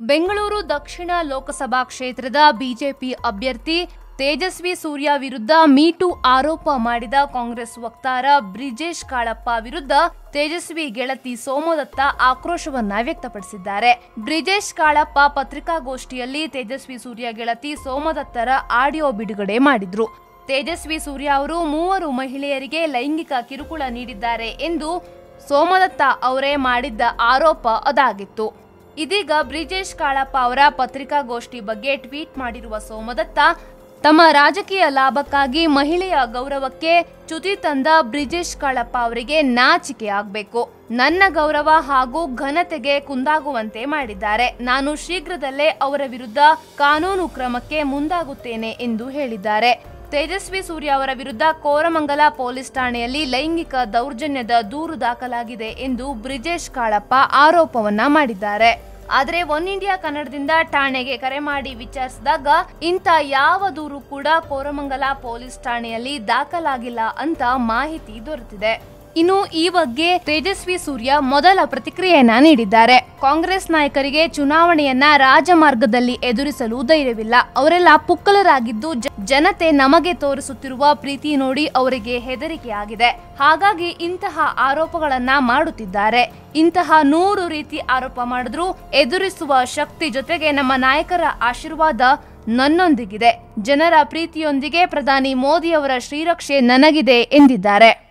ಬೆಂಗಳೂರು ದಕ್ಷಿಣ ಲೋಕಸಭಾ ಕ್ಷೇತ್ರದ ಬಿಜೆಪಿ ಅಭ್ಯರ್ಥಿ ತೇಜಸ್ವಿ ಸೂರ್ಯ ವಿರುದ್ಧ ಮೀಟು ಆರೋಪ ಮಾಡಿದ ಕಾಂಗ್ರೆಸ್ ವಕ್ತಾರ ಬ್ರಿಜೇಶ್ ಕಾಳಪ್ಪ ವಿರುದ್ಧ ತೇಜಸ್ವಿ ಗೆಳತಿ ಸೋಮದತ್ತ ಆಕ್ರೋಶವನ್ನ ವ್ಯಕ್ತಪಡಿಸಿದ್ದಾರೆ. ಬ್ರಿಜೇಶ್ ಕಾಳಪ್ಪ ಪತ್ರಿಕಾಗೋಷ್ಠಿಯಲ್ಲಿ ತೇಜಸ್ವಿ ಸೂರ್ಯ ಗೆಳತಿ ಸೋಮದತ್ತರ ಆಡಿಯೋ ಬಿಡುಗಡೆ ಮಾಡಿದ್ರು. ತೇಜಸ್ವಿ ಸೂರ್ಯ ಅವರು ಮೂವರು ಮಹಿಳೆಯರಿಗೆ ಲೈಂಗಿಕ ಕಿರುಕುಳ ನೀಡಿದ್ದಾರೆ ಎಂದು ಸೋಮದತ್ತ ಅವರೇ ಮಾಡಿದ್ದ ಆರೋಪ ಅದಾಗಿತ್ತು. ಇದೀಗ ಬ್ರಿಜೇಶ್ ಕಾಳಪ್ಪ ಅವರ ಪತ್ರಿಕಾಗೋಷ್ಠಿ ಬಗ್ಗೆ ಟ್ವೀಟ್ ಮಾಡಿರುವ ಸೋಮದತ್ತ, ತಮ್ಮ ರಾಜಕೀಯ ಲಾಭಕ್ಕಾಗಿ ಮಹಿಳೆಯ ಗೌರವಕ್ಕೆ ಚ್ಯುತಿ ತಂದ ಬ್ರಿಜೇಶ್ ಕಾಳಪ್ಪ ಅವರಿಗೆ ನಾಚಿಕೆ ಆಗಬೇಕು. ನನ್ನ ಗೌರವ ಹಾಗೂ ಘನತೆಗೆ ಕುಂದಾಗುವಂತೆ ಮಾಡಿದ್ದಾರೆ. ನಾನು ಶೀಘ್ರದಲ್ಲೇ ಅವರ ವಿರುದ್ಧ ಕಾನೂನು ಕ್ರಮಕ್ಕೆ ಮುಂದಾಗುತ್ತೇನೆ ಎಂದು ಹೇಳಿದ್ದಾರೆ. ತೇಜಸ್ವಿ ಸೂರ್ಯ ಅವರ ವಿರುದ್ಧ ಕೋರಮಂಗಲ ಪೊಲೀಸ್ ಠಾಣೆಯಲ್ಲಿ ಲೈಂಗಿಕ ದೌರ್ಜನ್ಯದ ದೂರು ದಾಖಲಾಗಿದೆ ಎಂದು ಬ್ರಿಜೇಶ್ ಕಾಳಪ್ಪ ಆರೋಪವನ್ನ ಮಾಡಿದ್ದಾರೆ. ಆದರೆ ಒನ್ ಇಂಡಿಯಾ ಕನ್ನಡದಿಂದ ಠಾಣೆಗೆ ಕರೆ ಮಾಡಿ ವಿಚಾರಿಸಿದಾಗ, ಇಂಥ ಯಾವ ದೂರು ಕೂಡ ಕೋರಮಂಗಲ ಪೊಲೀಸ್ ಠಾಣೆಯಲ್ಲಿ ದಾಖಲಾಗಿಲ್ಲ ಅಂತ ಮಾಹಿತಿ ದೊರೆತಿದೆ. ಇನ್ನು ಈ ಬಗ್ಗೆ ತೇಜಸ್ವಿ ಸೂರ್ಯ ಮೊದಲ ಪ್ರತಿಕ್ರಿಯೆಯನ್ನ ನೀಡಿದ್ದಾರೆ. ಕಾಂಗ್ರೆಸ್ ನಾಯಕರಿಗೆ ಚುನಾವಣೆಯನ್ನ ರಾಜಮಾರ್ಗದಲ್ಲಿ ಎದುರಿಸಲು ಧೈರ್ಯವಿಲ್ಲ. ಅವರೆಲ್ಲ ಪುಕ್ಕಲರಾಗಿದ್ದು ಜನತೆ ನಮಗೆ ತೋರಿಸುತ್ತಿರುವ ಪ್ರೀತಿ ನೋಡಿ ಅವರಿಗೆ ಹೆದರಿಕೆಯಾಗಿದೆ. ಹಾಗಾಗಿ ಇಂತಹ ಆರೋಪಗಳನ್ನ ಮಾಡುತ್ತಿದ್ದಾರೆ. ಇಂತಹ ನೂರು ರೀತಿ ಆರೋಪ ಮಾಡಿದ್ರು ಎದುರಿಸುವ ಶಕ್ತಿ ಜೊತೆಗೆ ನಮ್ಮ ನಾಯಕರ ಆಶೀರ್ವಾದ ನನ್ನೊಂದಿಗಿದೆ. ಜನರ ಪ್ರೀತಿಯೊಂದಿಗೆ ಪ್ರಧಾನಿ ಮೋದಿಯವರ ಶ್ರೀರಕ್ಷೆ ನನಗಿದೆ ಎಂದಿದ್ದಾರೆ.